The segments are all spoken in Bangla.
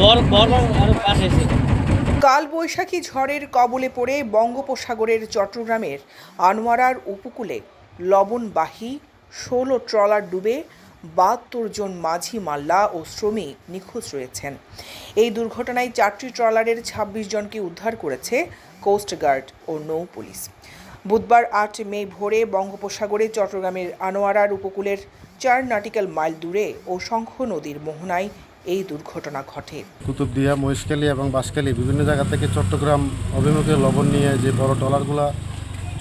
বর বর আরও পাশে এসে কাল বৈশাখী ঝড়ের কবলে পড়ে বঙ্গোপসাগরের চট্টগ্রামের আনোয়ারার উপকূলে লবণবাহী ষোলো ট্রলার ডুবে বাহাত্তর জন মাঝি মাল্লা ও শ্রমিক নিখোঁজ রয়েছেন। এই দুর্ঘটনায় চারটি ট্রলারের ২৬ জনকে উদ্ধার করেছে কোস্টগার্ড ও নৌ পুলিশ। বুধবার আট মে ভোরে বঙ্গোপসাগরে চট্টগ্রামের আনোয়ারার উপকূলের চার নাটিক্যাল মাইল দূরে ও শঙ্খ নদীর মোহনায় এই দুর্ঘটনা ঘটে। কুতুবদিয়া, মহেশখালী এবং বাঁশখালী বিভিন্ন জায়গা থেকে চট্টগ্রাম অভিমুখে লবণ নিয়ে যে বড় ট্রলারগুলা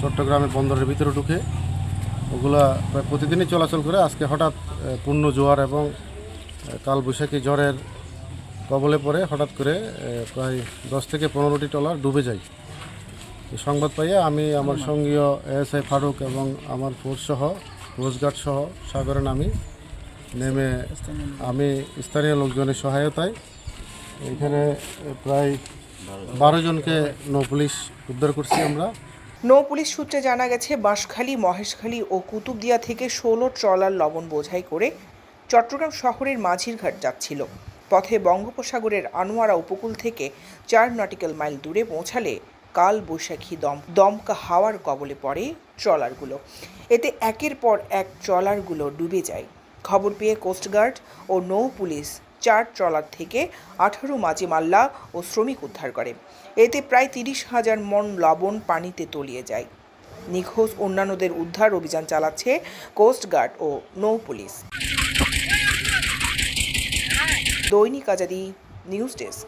চট্টগ্রামের বন্দরের ভিতরে ঢুকে, ওগুলা প্রায় প্রতিদিনই চলাচল করে। আজকে হঠাৎ পূর্ণ জোয়ার এবং কালবৈশাখী জ্বরের কবলে পড়ে হঠাৎ করে প্রায় দশ থেকে পনেরোটি ট্রলার ডুবে যায়। সংবাদ পাইয়ে আমি আমার সঙ্গীয় এএসআই ফারুক এবং আমার ফোর্স সহ কোস্টগার্ড সহ সাগরে নামি। নেমে আমি স্থানীয় লোকজনের সহায়তায় এখানে প্রায় বারো জনকে নৌ পুলিশ উদ্ধার করছি আমরা। নৌ পুলিশ সূত্রে জানা গেছে, বাঁশখালী, মহেশখালী ও কুতুবদিয়া থেকে ষোলো ট্রলার লবণ বোঝাই করে চট্টগ্রাম শহরের মাঝিরঘাট যাচ্ছিল। পথে বঙ্গোপসাগরের আনোয়ারা উপকূল থেকে চার নটিক্যাল মাইল দূরে পৌঁছালে কাল বৈশাখী দম, দমকা হাওয়ার কবলে পড়ে ট্রলারগুলো। এতে একের পর এক ট্রলারগুলো ডুবে যায়। খবর পেয়ে কোস্টগার্ড ও নৌ পুলিশ চার ট্রলার থেকে আঠারো মাঝি মাল্লা ও শ্রমিক উদ্ধার করে। এতে প্রায় তিরিশ হাজার মন লবণ পানিতে তলিয়ে যায়। নিখোঁজ অন্যান্যদের উদ্ধার অভিযান চালাচ্ছে কোস্টগার্ড ও নৌ পুলিশ। দৈনিক আজাদি নিউজ ডেস্ক।